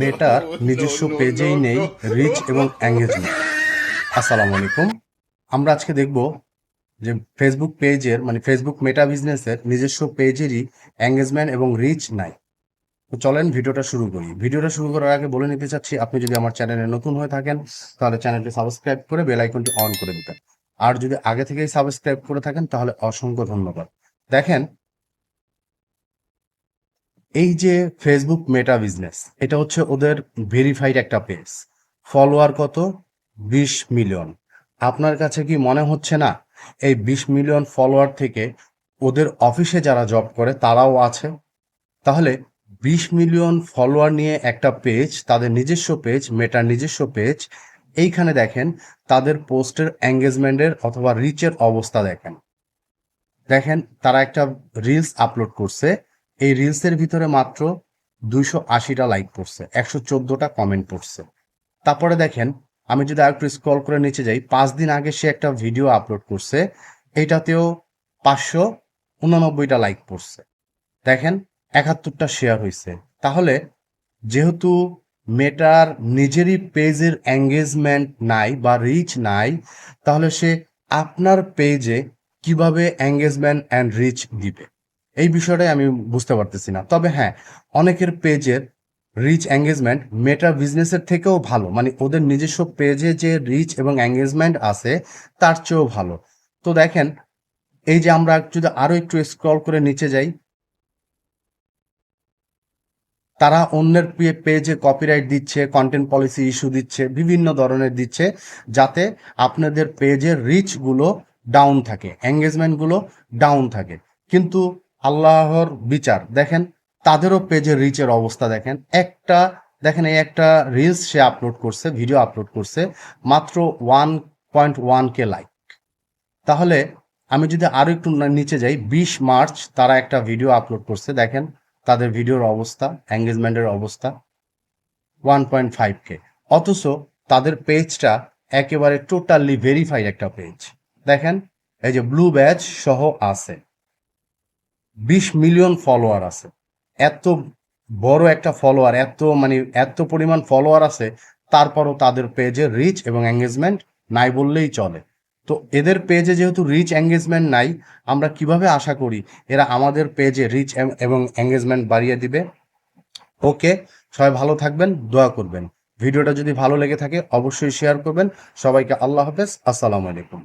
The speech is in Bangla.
মেটার নিজস্ব পেজেই নেই রিচ এবং এঙ্গেজমেন্ট আসসালামু আলাইকুম। আমরা আজকে দেখব যে ফেসবুক পেজের মানে ফেসবুক মেটা বিজনেসের নিজস্ব পেজেরই এঙ্গেজমেন্ট এবং রিচ নাই। তো চলেন ভিডিওটা শুরু করি। ভিডিওটা শুরু করার আগে বলে নিতে চাচ্ছি আপনি যদি আমার চ্যানেলে নতুন হয়ে থাকেন তাহলে চ্যানেলটি সাবস্ক্রাইব করে বেল আইকনটি অন করে দিবেন। আর যদি আগে থেকেই সাবস্ক্রাইব করে থাকেন তাহলে অসংখ্য ধন্যবাদ। দেখেন এই যে ফেসবুক মেটা বিজনেস এটা হচ্ছে ওদের ভেরিফাইড একটা পেজ ফলোয়ার কত? বিশ মিলিয়ন আপনার কাছে কি মনে হচ্ছে না? এই বিশ মিলিয়ন ফলোয়ার থেকে ওদের অফিসে যারা জব করে, তারাও আছে? তাহলে বিশ মিলিয়ন ফলোয়ার নিয়ে একটা পেজ তাদের নিজস্ব পেজ মেটার নিজস্ব পেজ এইখানে দেখেন তাদের পোস্টের এঙ্গেজমেন্টের অথবা রিচের অবস্থা দেখেন। দেখেন তারা একটা রিলস আপলোড করছে এই রিলসের ভিতরে মাত্র দুইশো আশিটা লাইক পড়ছে, একশো চোদ্দটা কমেন্ট পড়ছে। তারপরে দেখেন, আমি যদি আরেকটু স্ক্রল করে নিচে যাই, পাঁচ দিন আগে সে একটা ভিডিও আপলোড করছে এইটাতেও পাঁচশো উননব্বইটা লাইক পড়ছে। দেখেন, একাত্তরটা শেয়ার হয়েছে তাহলে, যেহেতু মেটার নিজেরই পেজের এঙ্গেজমেন্ট নাই বা রিচ নাই, তাহলে সে আপনার পেজে কীভাবে এঙ্গেজমেন্ট অ্যান্ড রিচ দিবে? এই বিষয়টাই আমি বুঝতে পারতেছি না। তবে হ্যাঁ অনেকের পেজের রিচ এঙ্গেজমেন্ট মেটা বিজনেসের থেকেও ভালো। মানে ওদের নিজস্ব পেজে যে রিচ এবং এঙ্গেজমেন্ট আছে, তার চেয়েও ভালো। তো দেখেন, এই যে আমরা যদি আরও একটু স্ক্রল করে নিচে যাই, তারা অন্যের পেজে কপিরাইট দিচ্ছে কন্টেন্ট পলিসি ইস্যু দিচ্ছে, বিভিন্ন ধরনের দিচ্ছে, যাতে আপনাদের পেজের রিচগুলো ডাউন থাকে এঙ্গেজমেন্টগুলো ডাউন থাকে। কিন্তু আল্লাহর বিচার। দেখেন, তাদেরও পেজের রিচের অবস্থা দেখেন। একটা, দেখেন এই একটা রিলস সে আপলোড করছে ভিডিও আপলোড করছে, মাত্র one point one K like তাহলে আমি যদি আরও একটু নিচে যাই, বিশ মার্চ তারা একটা ভিডিও আপলোড করছে, দেখেন, তাদের ভিডিওর অবস্থা এঙ্গেজমেন্টের অবস্থা ওয়ান পয়েন্ট ফাইভ কে অথচ তাদের পেজটা একেবারে টোটালি ভেরিফাইড একটা পেজ দেখেন, এই যে ব্লু ব্যাচ সহ আছে। বিশ মিলিয়ন ফলোয়ার আছে। এত বড় একটা ফলোয়ার এত মানে এত পরিমাণ ফলোয়ার আছে, তারপরও তাদের পেজে রিচ এবং এঙ্গেজমেন্ট নাই বললেই চলে। তো এদের পেজে যেহেতু রিচ এঙ্গেজমেন্ট নাই, আমরা কীভাবে আশা করি এরা আমাদের পেজে রিচ এবং এঙ্গেজমেন্ট বাড়িয়ে দিবে? ওকে, সবাই ভালো থাকবেন, দোয়া করবেন। ভিডিওটা যদি ভালো লেগে থাকে, অবশ্যই শেয়ার করবেন। সবাইকে আল্লাহ হাফেজ, আসসালামু আলাইকুম।